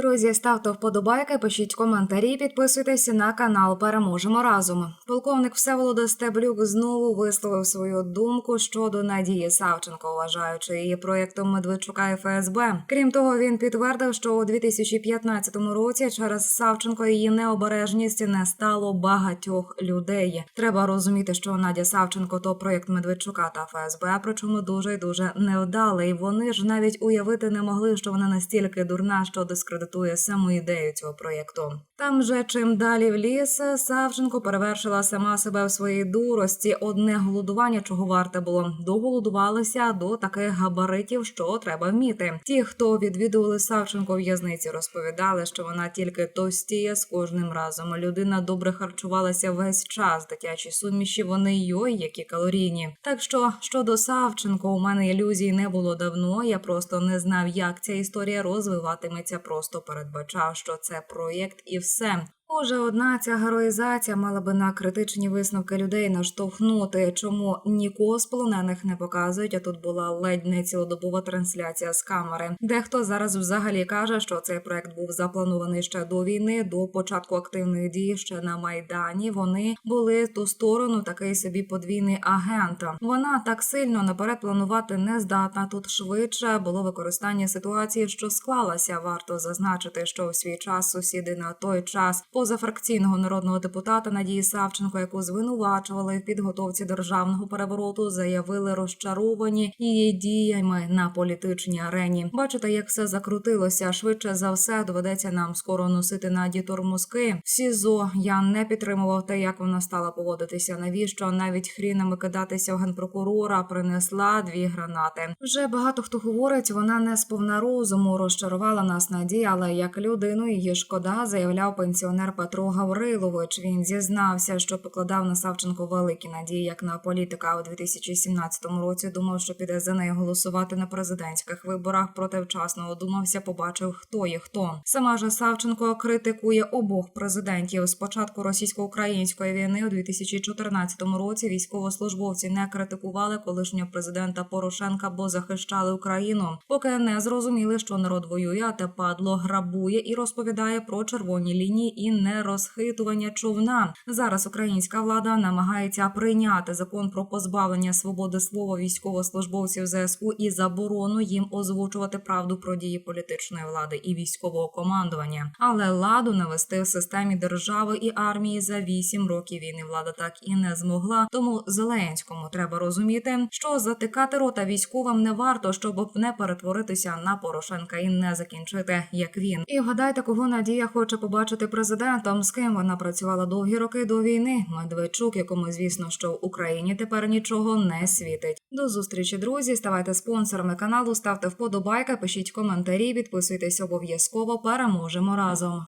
Друзі, ставте вподобайки, пишіть коментарі, підписуйтесь на канал. Переможемо разом. Полковник Всеволода Стеблюк знову висловив свою думку щодо Надії Савченко, вважаючи її проєктом Медведчука і ФСБ. Крім того, він підтвердив, що у 2015 році через Савченко її необережність не стало багатьох людей. Треба розуміти, що Надя Савченко то проєкт Медведчука та ФСБ, причому дуже й дуже невдалий. Вони ж навіть уявити не могли, що вона настільки дурна, що дискредитує саму ідею цього проєкту. Там же чим далі в ліс, Савченко перевершила сама себе в своїй дурості. Одне голодування, чого варте було, доголодувалися до таких габаритів, що треба вміти. Ті, хто відвідували Савченко в'язниці, розповідали, що вона тільки товстіє з кожним разом. Людина добре харчувалася весь час. Дитячі суміші вони йой, які калорійні. Так що щодо Савченко, у мене ілюзій не було давно. Я просто не знав, як ця історія розвиватиметься. Просто передбачав, що це проєкт і все. Може, одна ця героїзація мала би на критичні висновки людей наштовхнути, чому нікого з полонених не показують. А тут була ледь не цілодобова трансляція з камери. Дехто зараз взагалі каже, що цей проект був запланований ще до війни, до початку активних дій ще на майдані. Вони були ту сторону, такий собі подвійний агент. Вона так сильно наперед планувати не здатна. Тут швидше було використання ситуації, що склалася. Варто зазначити, що у свій час сусіди на той час позафракційного народного депутата Надії Савченко, яку звинувачували в підготовці державного перевороту, заявили розчаровані її діями на політичній арені. Бачите, як все закрутилося. Швидше за все доведеться нам скоро носити наді тормозки. В СІЗО я не підтримував те, як вона стала поводитися. Навіщо навіть хрінами кидатися в генпрокурора принесла дві гранати. Вже багато хто говорить, вона не сповна розуму розчарувала нас Надія, але як людину її шкода, заявляв пенсіонер Петро Гаврилович. Він зізнався, що покладав на Савченко великі надії як на політика у 2017 році. Думав, що піде за нею голосувати на президентських виборах. Проте вчасно одумався, побачив, хто є хто. Сама ж Савченко критикує обох президентів. Спочатку російсько-української війни у 2014 році військовослужбовці не критикували колишнього президента Порошенка, бо захищали Україну, поки не зрозуміли, що народ воює, а те падло грабує і розповідає про червоні лінії і нерозхитування човна. Зараз українська влада намагається прийняти закон про позбавлення свободи слова військовослужбовців ЗСУ і заборону їм озвучувати правду про дії політичної влади і військового командування. Але ладу навести в системі держави і армії за вісім років війни влада так і не змогла. Тому Зеленському треба розуміти, що затикати рота військовим не варто, щоб не перетворитися на Порошенка і не закінчити як він. І вгадайте, кого Надія хоче побачити президентом, з ким вона працювала довгі роки до війни. Медведчук, якому звісно, що в Україні тепер нічого не світить. До зустрічі, друзі. Ставайте спонсорами каналу, ставте вподобайка, пишіть коментарі, підписуйтесь обов'язково. Переможемо разом.